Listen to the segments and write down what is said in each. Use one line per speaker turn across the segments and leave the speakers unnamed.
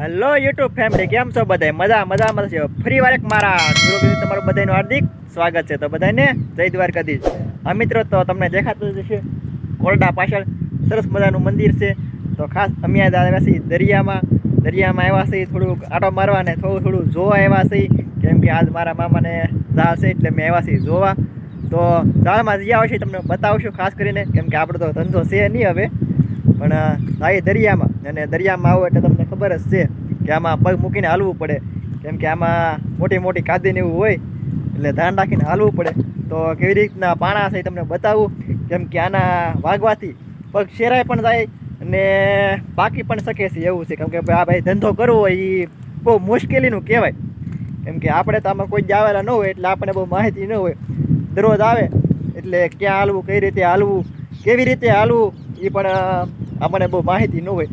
Hello YouTube family કેમ છો બધા મજા, મજામાં છો. ફરી વાર એક મારા તમારું બધાનું હાર્દિક સ્વાગત છે. તો બધાને જય દ્વારકાધીશ. આ મિત્રો, તો તમને દેખાતું જ છે કોરડા પાછળ સરસ મજાનું મંદિર છે. તો ખાસ અમે આવ્યા છીએ દરિયામાં. દરિયામાં આવ્યા છીએ, થોડુંક આટો મારવા ને થોડું થોડું જોવા આવ્યા છીએ. કેમ કે આજ મારા મામાને ઝાડ છે એટલે મેં આવ્યા છીએ જોવા. તો જાળમાં જઈ આવશે તમને બતાવશું, ખાસ કરીને. કેમ કે આપણો તો ધંધો છે નહીં હવે. પણ આ દરિયામાં. અને દરિયામાં આવો એટલે તમને ખબર જ છે કે આમાં પગ મૂકીને હાલવું પડે. કેમ કે આમાં મોટી મોટી કાદીને એવું હોય, એટલે ધ્યાન રાખીને હાલવું પડે. તો કેવી રીતના પાણા છે એ તમને બતાવું. કેમ કે આના વાગવાથી પગ શેરાય પણ જાય અને પાકી પણ શકે છે એવું છે. કેમ કે આ ભાઈ ધંધો કરવો એ બહુ મુશ્કેલીનું કહેવાય. કેમ કે આપણે તો આમાં કોઈ જ આવેલા ન હોય એટલે આપણને બહુ માહિતી ન હોય. દરરોજ આવે એટલે ક્યાં હાલવું, કઈ રીતે હાલવું, કેવી રીતે હાલવું એ પણ આપણને બહુ માહિતી ન હોય.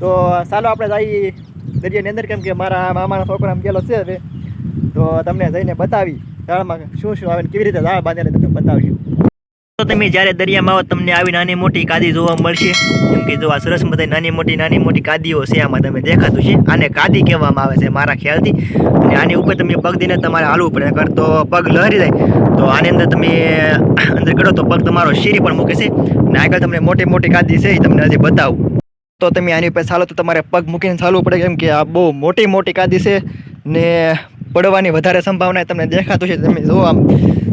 તો ચાલો આપણે જઈએ દરિયાની અંદર કેમ કે મારા મામાના છોકરા ગયેલો છે હવે. તો તમને જઈને બતાવી. દાળમાં શું શું આવે ને કેવી રીતે દાળ બાંધેલી તમને બતાવીશું. તો તમે જ્યારે દરિયામાં આવો, તમને આવી નાની મોટી કાદી જોવા મળશે. કેમ કે જો આ સરસ બધા નાની મોટી નાની મોટી કાદીઓ છે, આમાં તમે દેખાતું છે. આને કાદી કહેવામાં આવે છે મારા ખ્યાલથી. અને આની ઉપર તમે પગ દઈને તમારે હાલવું પડે, નકર તો પગ લહેરી જાય. તો આની અંદર તમે અંદર કરો તો પગ તમારો શીરી પણ મૂકે છે. અને આગળ તમને મોટી મોટી કાદી છે, એ તમને હજી બતાવું. તો તમે આની ઉપર ચાલો, તો તમારે પગ મૂકીને ચાલવું પડે, કેમ કે આ બહુ મોટી મોટી કાદી છે. ને પડવાની વધારે સંભાવના તમને દેખાતું છે. તમે જુઓ આમ.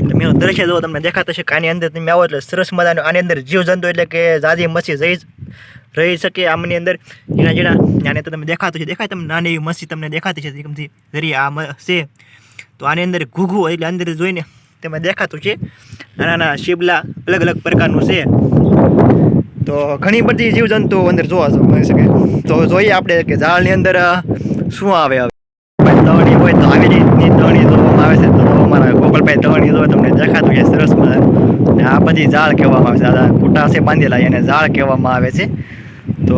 તમે દ્રશ્ય જુઓ, તમને દેખાતું છે કે આની અંદર તમે આવો એટલે સરસ મજાનું આની અંદર જીવજંતુ એટલે કે જાજી મસી જઈ રહી શકે આમની અંદર. ઝીણા ઝીણા. આને તો તમે દેખાતું છે દેખાય તમને નાની એવી મસી તમને દેખાતી છે એકમથી જરી આ છે. તો આની અંદર ઘૂઘું એટલે અંદર જોઈને તમે દેખાતું છે. નાના નાના શિબલા અલગ અલગ પ્રકારનું છે. તો ઘણી બધી જીવજંતુઓ અંદર જોવા મળી શકે. તો જોઈએ આપણે કે ઝાડની અંદર શું આવે તવણી હોય તો આવી રીતની તવણી જોવામાં આવે છે. તો અમારા ગોપાલભાઈ તવણી જોવે તમને દેખાતું છે સરસ મજાનું. ને આ બધી ઝાડ કહેવામાં આવે છે. આ ફૂટા છે બાંધેલા એને ઝાડ કહેવામાં આવે છે. તો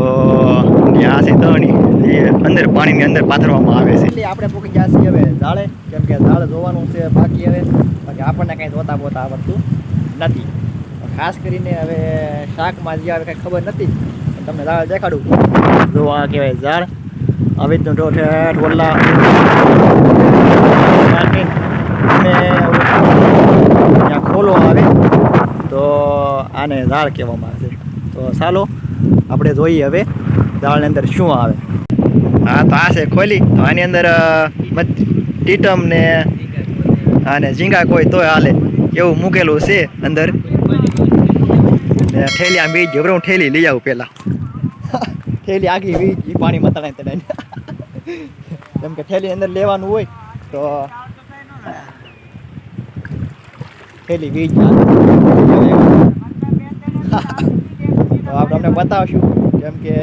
આ છે તવણી એ અંદર પાણીની અંદર પાથરવામાં આવે છે. એટલે આપણે પૂકી ગયા છીએ હવે ઝાડે. કેમ કે ઝાડ જોવાનું છે બાકી હવે. બાકી આપણને કાંઈ જોતા બોતા આવડતું નથી. ખાસ કરીને હવે શાકમાં જે આવે કાંઈ ખબર નથી. તમને ઝાડ દેખાડું. જો કહેવાય ઝાડ. આવી રીતનું જો ઠેઠ ખોલો આવે, તો આને દાળ કહેવામાં આવે છે. તો ચાલો, આપણે જોઈએ હવે દાળની અંદર શું આવે. હા, તો આ છે ખોલી. તો આની અંદર ટીટમ ને અને ઝીંગા કોઈ તોય હાલે. એવું મૂકેલું છે અંદર. ઠેલી આ બીજ હું ઠેલી લઈ આવું પહેલાં. ઠેલી આખી બીજ પાણીમાં તણાઈ તણાઈ જેમ કે થેલી અંદર લેવાનું હોય તો થેલી વીજ તો આપણે અમને બતાવશું કેમ કે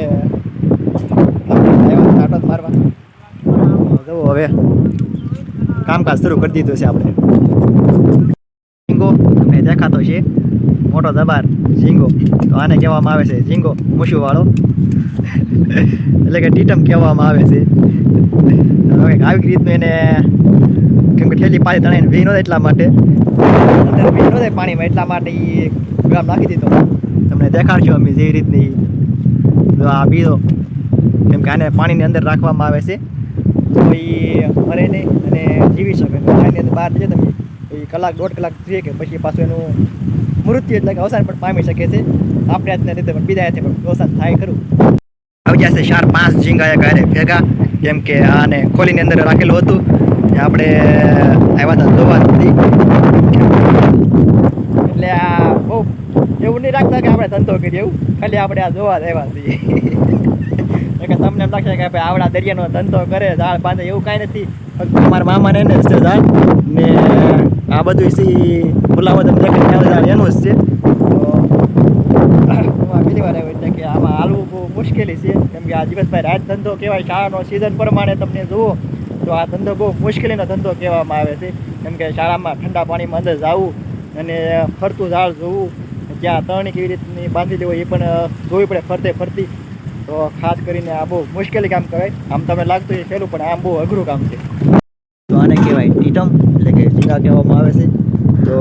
આટો મારવા. જવું હવે, કામકાજ શરૂ કરી દીધું છે આપણે. ઝીંગો, તમને દેખાતો છે, મોટો દબાર ઝીંગો. તો આને કહેવામાં આવે છે ઝીંગો મૂછુંવાળો એટલે કે ટીટમ કહેવામાં આવે છે. હવે આવી રીતનું એને કેમ કે ઠેલી પાણી તણાઈને વી ન એટલા માટે. અંદર વી ન થાય પાણીમાં એટલા માટે એ ગ્રામ નાખી દીધો. તમને દેખાડશું અમે જે રીતની જો આ બીજો કેમ કે આને પાણીની અંદર રાખવામાં આવે છે. તો એ મરે નહીં અને જીવી શકે પાણીની અંદર બહાર જઈએ તમે એ કલાક દોઢ કલાક જોઈએ કે પછી પાછું એનું મૃત્યુ એટલે કે અવસાન પણ પામી શકે છે. આપણે આજના રીતે પણ બીજા પણ અવસાન થાય ખરું. આવી જશે ચાર પાંચ ઝીંગા એક ભેગા, કેમ કે આને ખોલીની અંદર રાખેલું હતું. આપણે આવ્યા હતા જોવાથી. એટલે આ બહુ એવું નહીં રાખતા કે આપણે ધંધો કરીએ એવું. ખાલી આપણે આ જોવા જ આવ્યા છીએ એટલે તમને એમ લાગશે કે ભાઈ આવડા દરિયાનો ધંધો કરે, ઝાડ બાંધે, એવું કાંઈ નથી. ફક્ત મારા મામાને ને છે ઝાડ. ને આ બધું સી બોલાવો તમે ઝાડ એનું જ છે. તો બીજી વાર આવ્યો એટલે કે આમાં હાલવું મુશ્કેલી છે. કેમ કે આ દિવસભાઈ રાજ ધંધો કહેવાય શાળાનો સિઝન પ્રમાણે તમને જુઓ, તો આ ધંધો બહુ મુશ્કેલીનો ધંધો કહેવામાં આવે છે. કેમ કે શાળામાં ઠંડા પાણીમાં અંદર જવું અને ફરતું ઝાડ જોવું, જ્યાં તણી કેવી રીતની બાંધી દેવું એ પણ જોવી પડે ફરતે ફરતી. તો ખાસ કરીને આ બહુ મુશ્કેલી કામ કહેવાય આમ તમે લાગતું એ સહેલું પણ આમ બહુ અઘરું કામ છે. તો આને કહેવાય ટીટમ, એટલે કે ઝીંગા કહેવામાં આવે છે. તો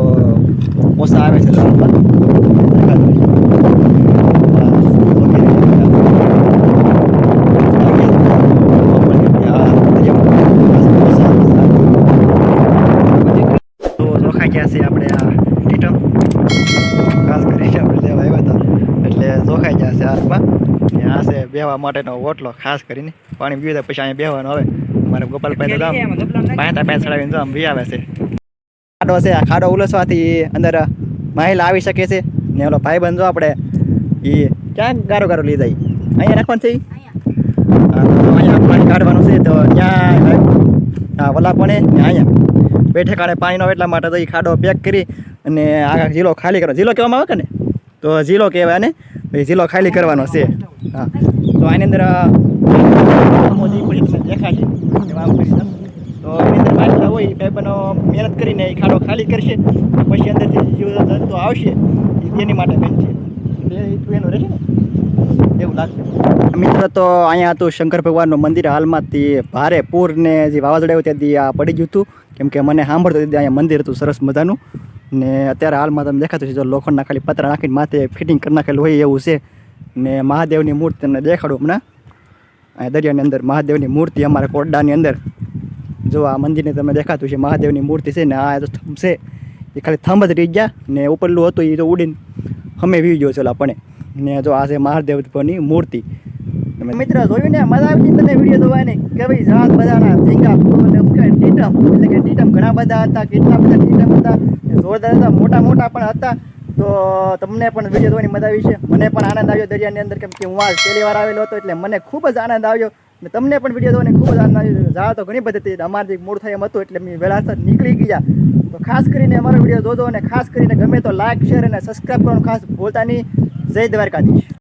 મોસા આવે છે લાલમાં દેખાતું હશે. આ વગેરે ઝીંગા. બાકી બેહવા માટેનો ઓટલો ખાસ કરીને. પાણી પીવે પછી અહીંયા બેહવાનું આવે મારે ગોપાલભાઈ તો આમ પાંચા પાંચ ચડાવીને તો આમ બી આવે છે. ખાડો છે આ ખાડો ઉલસવાથી અંદર મહિલા આવી શકે છે. ને ઓલો ભાઈ બંધો આપણે એ ક્યાં ગારો ગારો લઈ જાય? અહીંયા રાખવાનું છે અહીંયા. પાણી કાઢવાનું છે તો ત્યાં હા વલા પણ અહીંયા. બેઠે ઠેકાણે પાણીનો એટલા માટે તો એ ખાડો પેક કરી અને આ જીલો ખાલી કરો. જીલો કહેવામાં આવે કે ને તો જીલો કહેવાય ને? ઝીલો ખાલી કરવાનો છે. હા. તો આની અંદર મોદી તમને દેખાશે કરી તો એની અંદર માછલા હોય, એ ભાઈબંધો મહેનત કરીને એ ખાડો ખાલી કરશે. પછી અંદરથી જીવ જંતુ આવશે એની માટે બેન છે. એટલે એ તું એનું રહેશે ને. એવું લાગશે. મિત્રો, તો અહીંયા હતું શંકર ભગવાનનું મંદિર હાલમાં તે ભારે પૂર ને જે વાવાઝોડા આવ્યું ત્યાંથી આ પડી ગયું હતું. કેમ કે મને સાંભળતો ત્યાં અહીંયા મંદિર હતું સરસ મજાનું. ને અત્યારે હાલમાં તમે દેખાતું છે જો લોખંડના ખાલી પતરા નાખીને માથે ફિટિંગ કરી નાખેલું હોય એવું છે. ને મહાદેવની મૂર્તિ તમને દેખાડું હમણાં. અહીંયા દરિયાની અંદર મહાદેવની મૂર્તિ અમારા કોરડાની અંદર. જો આ મંદિરને તમે દેખાતું છે મહાદેવની મૂર્તિ છે ને આ તો થંભ છે. એ ખાલી થંભ જ રહી ગયા ને ઉપરલું હતું એ તો ઉડીને અમે વી ગયો છે ઓલા ને જો આ છે મહાદેવની મૂર્તિ. મિત્ર જોયું ને, મજા આવી તને વીડિયો જોવાની? કે ભાઈ જાત બધાના ઝીંગા ટીટમ? એટલે કે ટીટમ ઘણા બધા હતા, કેટલા બધા ટીટમ હતા. જોરદાર હતા મોટા મોટા પણ હતા. તો તમને પણ વીડિયો જોવાની મજા આવી છે. મને પણ આનંદ આવ્યો દરિયાની અંદર કેમ કે હું આ પહેલી વાર આવેલો હતો એટલે મને ખૂબ જ આનંદ આવ્યો ને તમને પણ વીડિયો જોવાની ખૂબ જ આનંદ આવ્યો. જા તો ઘણી બધી અમારે જે મૂળ થાય એમ હતું એટલે મેં વેળાસર નીકળી ગયા. તો ખાસ કરીને અમારો વીડિયો જોજો અને ખાસ કરીને ગમે તો લાઈક શેર અને સબસ્ક્રાઈબ કરવાનું ખાસ ભૂલતા નહીં. જય દ્વારકાધીશ.